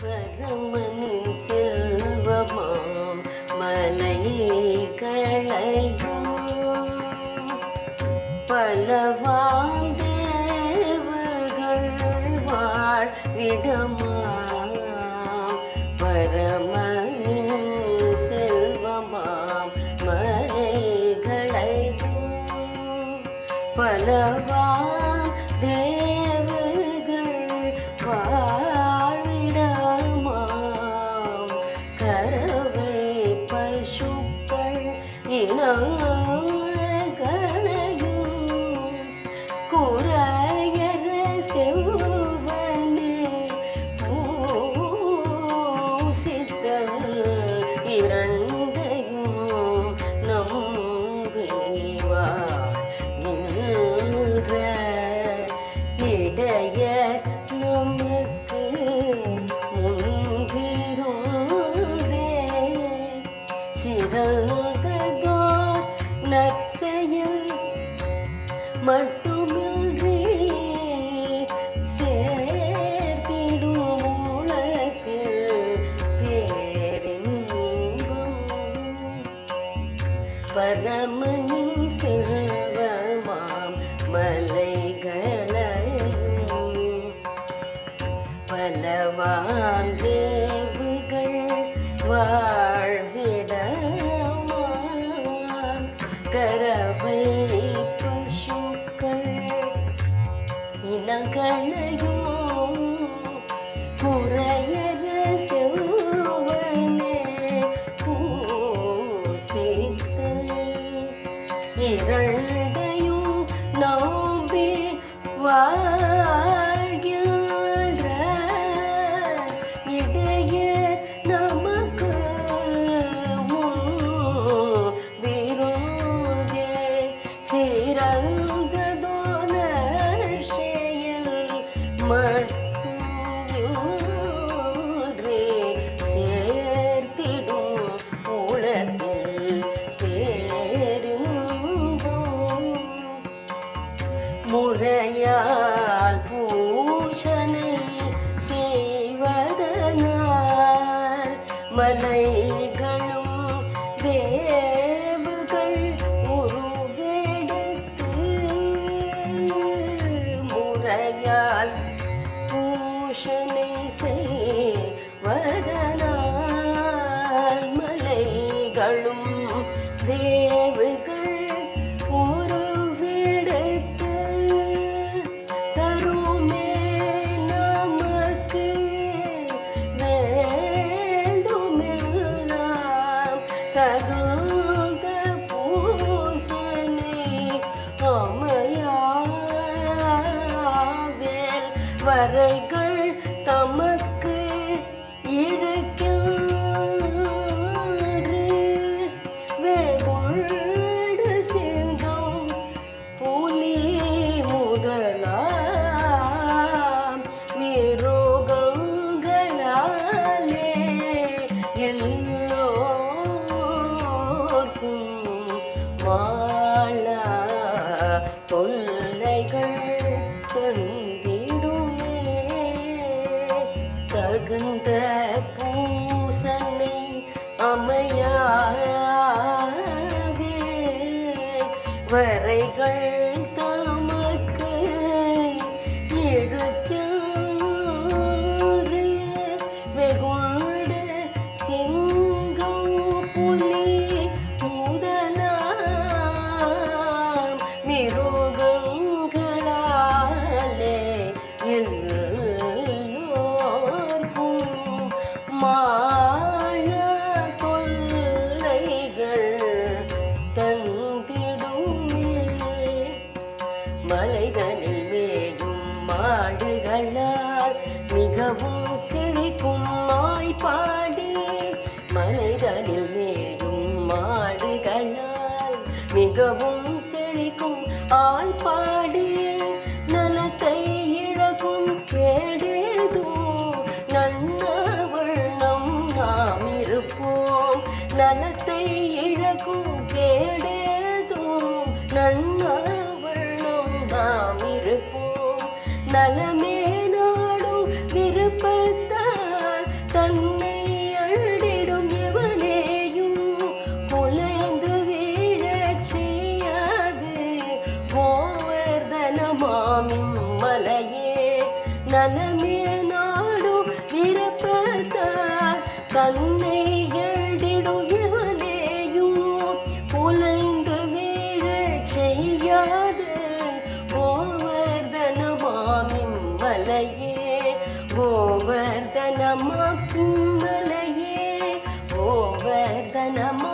பரமனின் செல்வமாம். மலைகளையும் பலவாம் வாழ்விடமாம். பரமனின் செல்வமாம். மலைகளையும் பலவாம் सर्वे पशुपन् इनम् சிறந்ததோர் நற்செயல் மட்டுமின்றி சேர்த்திடும் உலகில் பேரின்பம் பரமனின் செல்வமாம் மலைகளையும் பலவான் தேவுகள் வா கரவை பசுக்கள் இனங்களையும் மலைகளும் தேவுகள் உருவெடுத்து முறையால் பூஷனை செய்வதன் தகுந்த பூசனை அமையாவேல் வரைகள் தொல்லைகள் தந்திடுமே தகுந்த பூசனை அமையாவே வரைகள் மிகவும் செழிக்கும் மாய்ப்பாடி மலைகளில் மேயும் மாடுகளால் மிகவும் செழிக்கும் ஆய்ப்பாடி நலத்தை இழக்கும் கேடேதும் நன்னவண்ணம் நாம் இருப்போம். நலத்தை இழக்கும் கேடேதும் நன்னவண்ணம் நாம் இருப்போம். நலமே நலமே நாடும் விருப்பத்தால் தன்னை எழுதிடும் இவனேயும் குலைந்து வீழச் செய்யாது. கோவர்தனமாமின் மலையே கோவர்தனமா இம்மலையே கோவர்தனமா